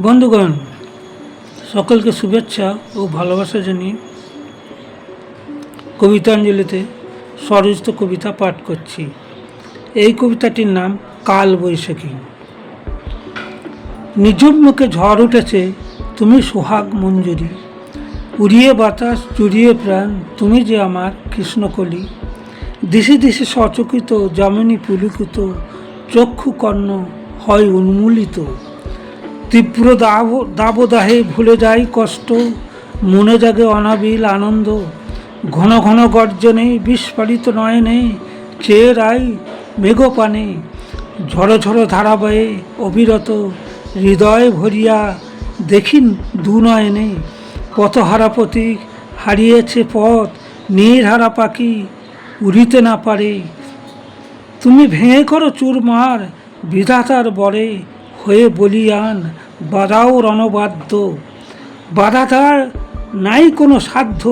বন্ধুগণ, সকলকে শুভেচ্ছা ও ভালোবাসা জানিয়ে কবিতাঞ্জলিতে স্বরচিত কবিতা পাঠ করছি। এই কবিতাটির নাম কাল বৈশাখী। নিজুম মুখে ঝড় উঠেছে, তুমি সোহাগ মঞ্জুরি। উড়িয়ে বাতাস জুড়িয়ে প্রাণ, তুমি যে আমার কৃষ্ণকলি। দিশে দিশে সচকিত যামিনী পুলিকিত, চক্ষু কর্ণ হয় উন্মূলিত। তীব্র দাব দাবদাহে ভুলে যাই কষ্ট, মনে জাগে অনাবিল আনন্দ। ঘন ঘন গর্জনে, বিস্ফারিত নয়নে চেয়ে রাই মেঘপানে ঝড়ো ঝড়ো ধারাবায়ে অবিরত হৃদয় ভরিয়া দেখিন দু নয়নে। পথহারা প্রতীক হারিয়েছে পথ নীরহারা পাখি উড়িতে না পারে। তুমি ভেঙে করো চুরমার বিধাতার বরে হয়ে বলিয়ান, বাধাও রণবাদ্য বাধাতার নাই কোনো সাধ্য,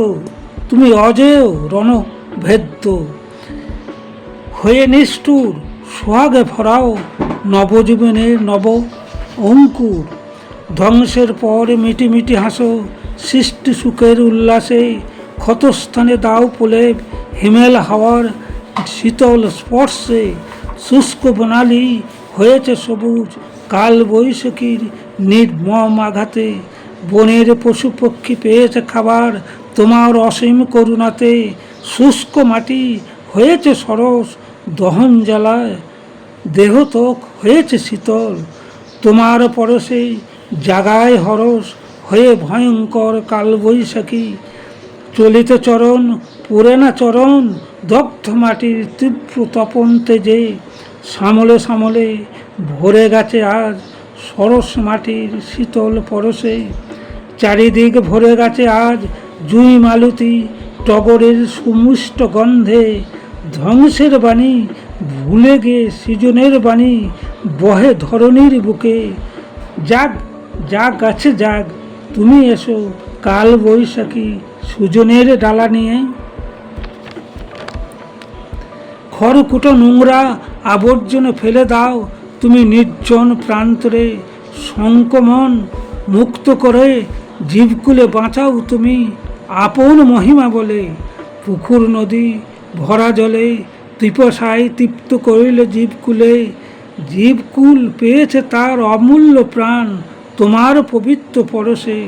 তুমি অজেয় রণভেদ্য। হয়ে নিষ্ঠুর, সোহাগে ভরাও নবজীবনের নব অঙ্কুর। ধ্বংসের পর মিটি মিটি হাসো, সৃষ্টি সুখের উল্লাসে ক্ষতস্থানে দাও পোলেপ হিমেল হাওয়ার শীতল স্পর্শে। শুষ্ক বনালি হয়েছে সবুজ কাল বৈশাখীর নির্মম আঘাতে বনের পশু পক্ষী পেয়েছে খাবার, তোমার অসীম করুণাতে শুষ্ক মাটি হয়েছে সরস, দহন জ্বালায় দেহ তোক হয়েছে শীতল। তোমার পরশে জাগায় হরস হয়ে ভয়ঙ্কর কালবৈশাখী, চলিতে চরণ পুরে না চরণ দগ্ধ মাটির তীব্র তপন তেজে সামলে সামলে ভরে গেছে আজ সরস মাটির শীতল পরশে। চারিদিক ভরে গেছে আজ জুই মালতী টগরের সুমিষ্ট গন্ধে। ধ্বংসের বাণী ভুলে গে সৃজনের বাণী বহে ধরণীর বুকে। যাক যাক আছে যাক তুমি এসো কাল বৈশাখী সুজনের ডালা নিয়ে। খড়কুটো নোংরা আবর্জনা ফেলে দাও। তুমি নির্জন প্রান্তরে সংকমন মুক্ত করে জীবকুলে বাঁচাও তুমি আপন মহিমা বলে। পুকুর নদী ভরা জলে তৃপসায় তৃপ্ত করিলে জীবকুলে। জীবকুল পেয়েছে তার অমূল্য প্রাণ তোমার পবিত্র পরশে।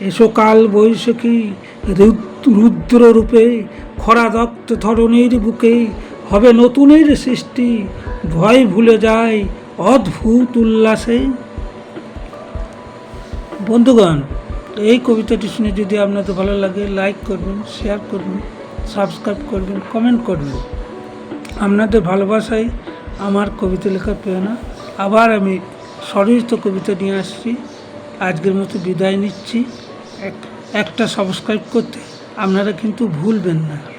এসো কাল বৈশাখী রুদ- রুদ্র রূপে খরা দক্ত ধরনের বুকে হবে নতুনের সৃষ্টি, ভয় ভুলে যায় অদ্ভুত উল্লাসে। বন্ধুগণ, এই কবিতাটি শুনে যদি আপনাদের ভালো লাগে লাইক করবেন শেয়ার করবেন সাবস্ক্রাইব করবেন কমেন্ট করবেন। আপনাদের ভালোবাসায় আমার কবিতা লেখার প্রেরণা। আবার আমি স্বরচিত কবিতা নিয়ে আসছি। আজকের মতো বিদায় নিচ্ছি। এক, একটা সাবস্ক্রাইব করতে আপনারা কিন্তু ভুলবেন না।